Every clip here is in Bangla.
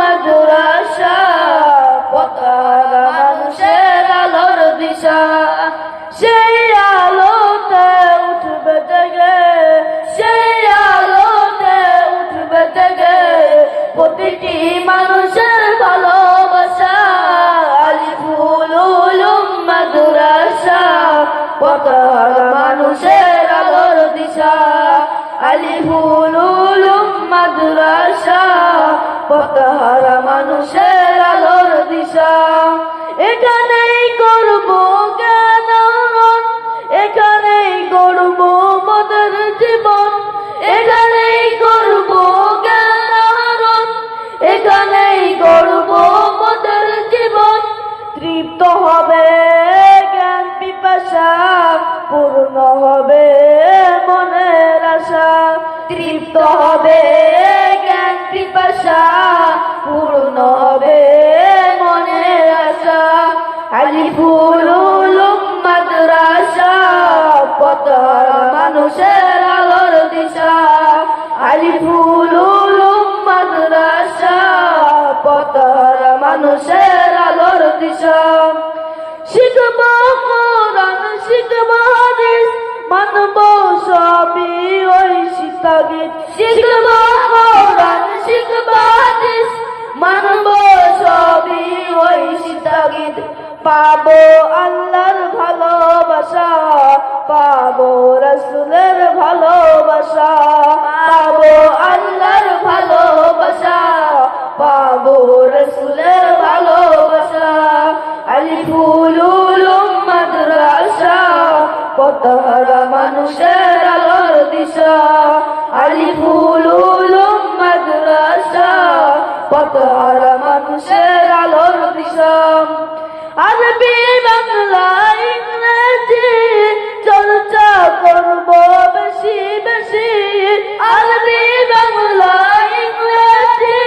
মাদ্রাসা পতাকা মানুষের আলোর দিশা। সেই আলোতে উঠবে থেকে সেই আলোতে উঠবে থেকে প্রতিটি মানুষের ভালোবাসা। আলিফুল মাদ্রাসা পতাকা মানুষের আলোর দিশা। আলিফুল মাদ্রাসা পতাহারা মানুষের আলোর দিশা। এখানেই করব জ্ঞান এখানেই করব মদের জীবন। এখানেই করব জ্ঞান এখানেই করব মদের জীবন। তৃপ্ত হবে জ্ঞান পিপাসা, পূর্ণ হবে মনের আশা। তৃপ্ত হবে পিপাসা পূর্ণ হবে মনের আশা। উলুম মাদ্রাসা পতর মানুষের আলোর দিশা। উলুম মাদ্রাসা পতর মানুষের আলোর দিশা। শিখব কোরআন, শিখব মানব সবই ওই কোরআন শিখব হাদিস মানব সবই ওই শিক্ষাগীত পাবো আল্লাহর ভালোবাসা, পাবো রসুলের ভালোবাসা, পাবো আল্লাহর ভালোবাসা, পাবো রসুলের ভালোবাসা। আলিফুল উলুম মাদ্রাসা পতাহারা মানুষের পতাহারা মানুষের আলোর দিশা আরবি বাংলা ইংরেজি চর্চা করব বেশি বেশি। আরবি বাংলা ইংরেজি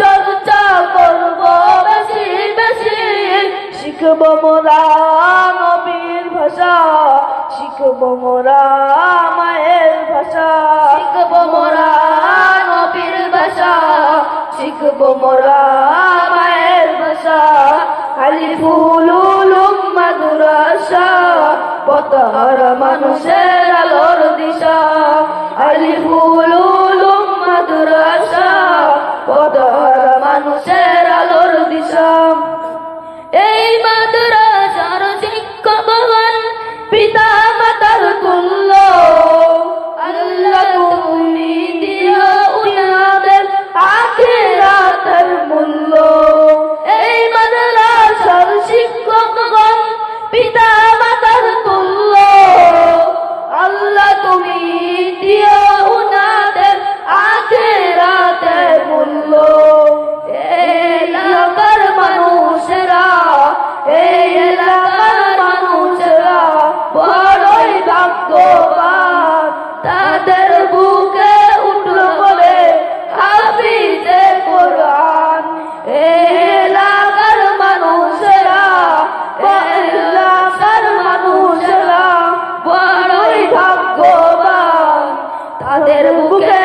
চর্চা করব বেশি বেশি। শিখব মোরা নবীর ভাষা, শিখব মোরা মায়ের শিখব মোরা মায়ের ভাষা আলিফুল উলুম মাদ্রাসা পতার মানুষের আলোর দিশা আলিফুল উলুম তাদের বুকে উঠল বলে হাফিজে কোরআন এলাকার মানুষেরা এলাকার মানুষেরা বড়ই ভাগ্যবান। তাদের বুকে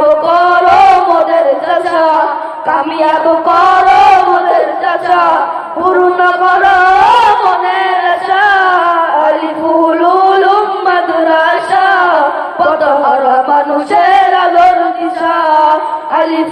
কামিয়াব করো মোদের চাচা, কামিয়াব করো মোদের চাচা, পূর্ণ করো মনের আশা, আলিফুল মাদুরাশা পদহর মানুষের আলোর দিশা আলিফ